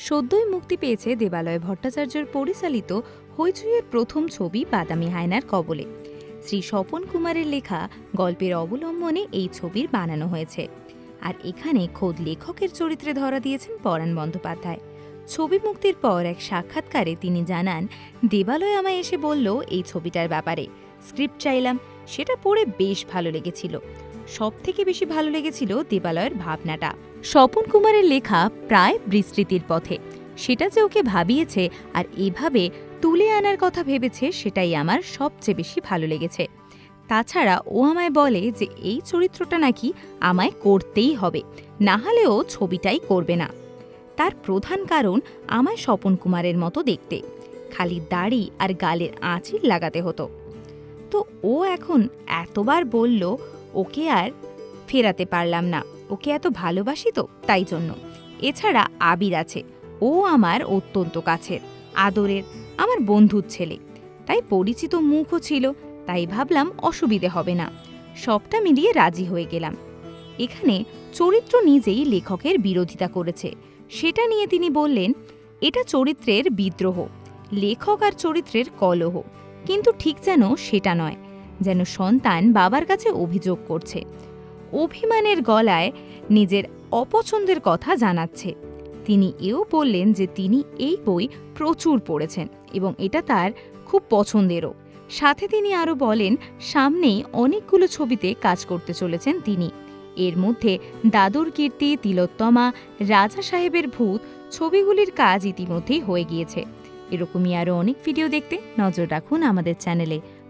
সদ্যই মুক্তি পেয়েছে দেবালয় ভট্টাচার্যর পরিচালিত হইচইয়ের প্রথম ছবি বাদামি হায়নার কবলে। শ্রী স্বপন কুমারের লেখা গল্পের অবলম্বনে এই ছবির বানানো হয়েছে। আর এখানে খোদ লেখকের চরিত্রে ধরা দিয়েছেন পরাণ বন্দ্যোপাধ্যায়। ছবি মুক্তির পর এক সাক্ষাৎকারে তিনি জানান, দেবালয় আমায় এসে বলল, এই ছবিটার ব্যাপারে। স্ক্রিপ্ট চাইলাম, সেটা পড়ে বেশ ভালো লেগেছিল। সব থেকে বেশি ভালো লেগেছিল দেবালয়ের ভাবনাটা। স্বপন কুমারের লেখা প্রায় বিস্তৃতির পথে। সেটা যে ওকে ভাবিয়েছে আর এভাবে তুলে আনার কথা ভেবেছে সেটাই আমার সবচেয়ে বেশি ভালো লেগেছে। তাছাড়া ও আমায় বলে যে এই চরিত্রটা নাকি আমায় করতেই হবে, না হলেও ছবিটাই করবে না। তার প্রধান কারণ আমায় স্বপন কুমারের মতো দেখতে, খালি দাড়ি আর গালের আঁচিল লাগাতে হতো। তো ও এখন এতবার বলল ওকে আর ফেরাতে পারলাম না। ওকে এত ভালোবাসি তো তাই জন্য। এছাড়া আবির আছে। ও আমার অত্যন্ত কাছের, আদরের, আমার বন্ধুর ছেলে। তাই পরিচিত মুখও ছিল, তাই ভাবলাম অসুবিধে হবে না। সবটা মিলিয়ে রাজি হয়ে গেলাম। এখানে চরিত্র নিজেই লেখকের বিরোধিতা করেছে। সেটা নিয়ে তিনি বললেন, এটা চরিত্রের বিদ্রোহ। লেখক আর চরিত্রের কলহ। কিন্তু ঠিক যেন সেটা নয়। যেন সন্তান বাবার কাছে অভিযোগ করছে। অভিমানের গলায় নিজের অপছন্দের কথা জানাচ্ছে। তিনি এও বললেন যে তিনি এই বই প্রচুর পড়েছেন এবং এটা তার খুব পছন্দেরও। সাথে তিনি আরও বলেন, সামনেই অনেকগুলো ছবিতে কাজ করতে চলেছেন তিনি। এর মধ্যে দাদুর কীর্তি, তিলোত্তমা, রাজা সাহেবের ভূত ছবিগুলির কাজ ইতিমধ্যেই হয়ে গিয়েছে। এরকমই আরও অনেক ভিডিও দেখতে নজর রাখুন আমাদের চ্যানেলে।